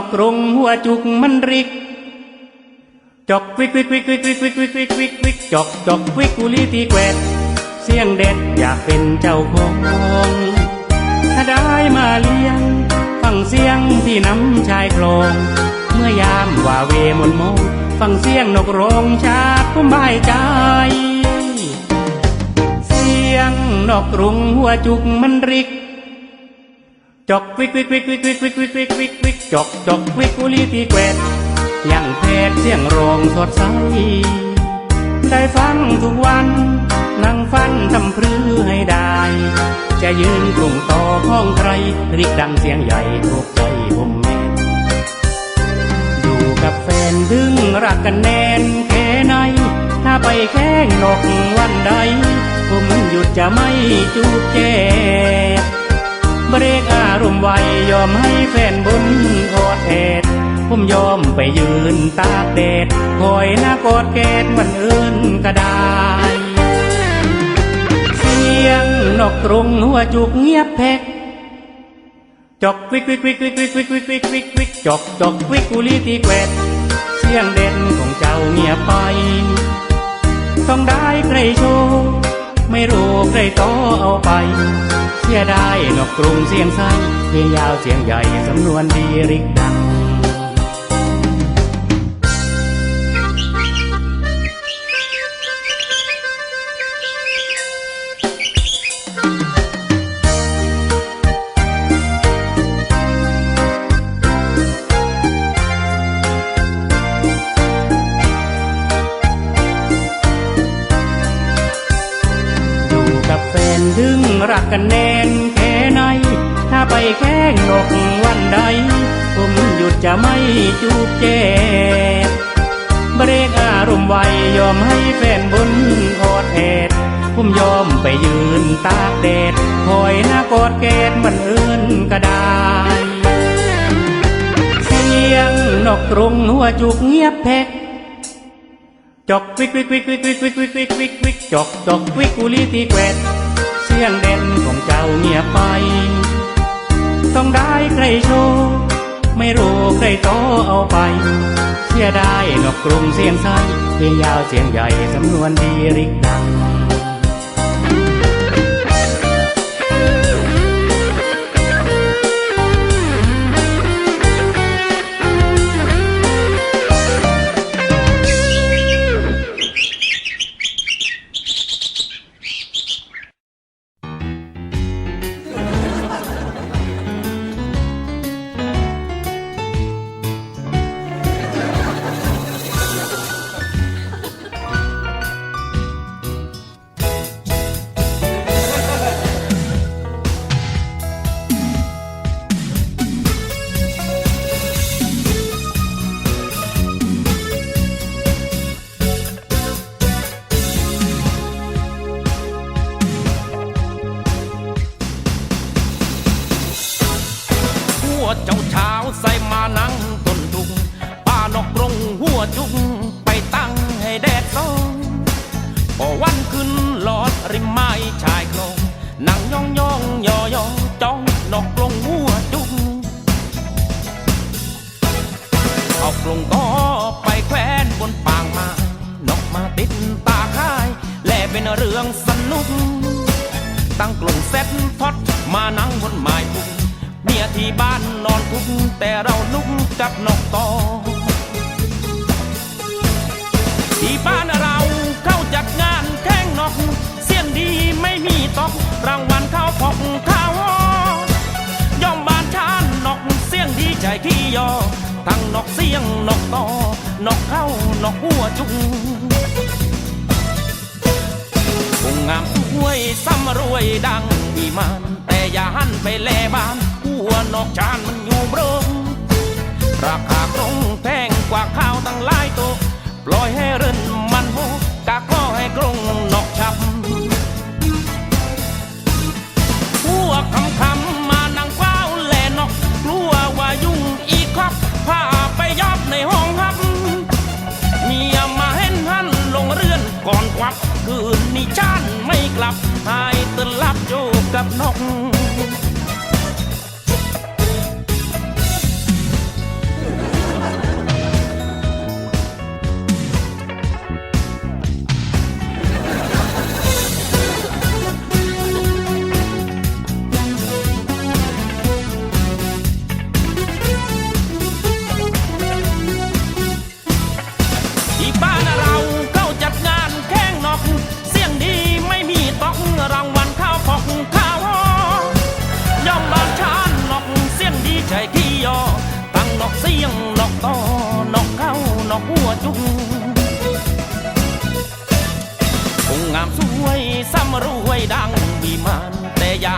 อกกรงหัวจุกมันริก จอกวิกวิกวิกวิกวิกวิกวิกวิกวิกวิกจอกจอกวิกกุลีตีแกวดเสียงเด็ดอยากเป็นเจ้าของถ้าได้มาเลี้ยง ฟังเสียงที่น้ำชายคลอง เมื่อยามว่าเวมนมอง ฟังเสียงนกร้องชาติผมบายใจ เสียงนกกรุงหัวจุกมันริก จอกวิกวิกวิกวิกวิกวิกวิกวิกวิกวิกจอกจอกวิกกุลีตีแกวดยังเพศเสียงร้องสดใส ได้ฟังทุกวันนั่งฟันทำพรือให้ได้ จะยืนกรุงต่อห้องใครริกดังเสียงใหญ่ถูกใจผมแม่นอยู่กับแฟนดึงรักกันแน่นแค่ไหนถ้าไปแข่งนกวันใดผมหยุดจะไม่จูบแจก เบรกอารมณ์ไวยอมให้แฟนบนกอดแอดผมยอมไปยืนตากแดดคอยหน้ากอดแกดวันอื่นก็ได้เสียงนกกรงหัวจุกเงียบแพกจอกวิกวิกวิกวิกวิกวิกวิกวิกวิกวิกจอกจอกวิกกุลีตีแกวดเสียงเด่นของเจ้าเงียบไป ต้องได้ใครโชว์ ไม่รู้ใครต่อเอาไป เสียดายนกกรุงเสียงใสเสียงยาวเสียงใหญ่สำนวนดีริกดัง ดึงรักกันแน่นแค่ไหน ถ้าไปแข่งนกวันใด ผมหยุดจะไม่จูบแจกเบรกอารมณ์ไวยอมให้แฟนบนกอดแอดผมยอมไปยืนตากแดดคอยหน้ากอดแกดมันอื่นก็ได้เสียงนกกรงหัวจุกเงียบแพกจอกวิกวิกวิกวิกวิกวิกวิกวิกวิกวิกจอกจอกวิกกุลีตีแกวด เสียงเด่นของเจ้าเงียบไป ต้องได้ใครโชว์ไม่รู้ใครโตเอาไป เสียได้นกกรุงเสียงไสเสียงยาวเสียงใหญ่สำนวนดีริกดัง ริมไม้ชายโครงนั่งย่องย่องยอยอจ้องนกกรงหัวจุกเอากรงก็ไปแขวนบนปางม้นกมาติดตาคาย และเป็นเรื่องสนุก ตั้งกลุ่มเซ็ตทอดมานั่งบนไม้พุงเมียที่บ้านนอนทุกแต่เราลุกกับนกต่อที่บ้าน รางวัลเข้าพกข้าวย่อมบานชานนกเสียงดีใจขี้ยอทั้งนกเสียงนกตอนกเข้านกหัวจุงคงงามช่วยซ้ำรวยดังวิมานแต่อย่าหันไปแลบ้านหัวนกชานมันอยู่เบรงราคาคงแพงกว่าข้าวตั้งหลายโตะปล่อยให้ คืนนี้ฉันไม่กลับหายตื่นลับอยู่กับนก ซ้ำรวยดังบีมันแต่อย่า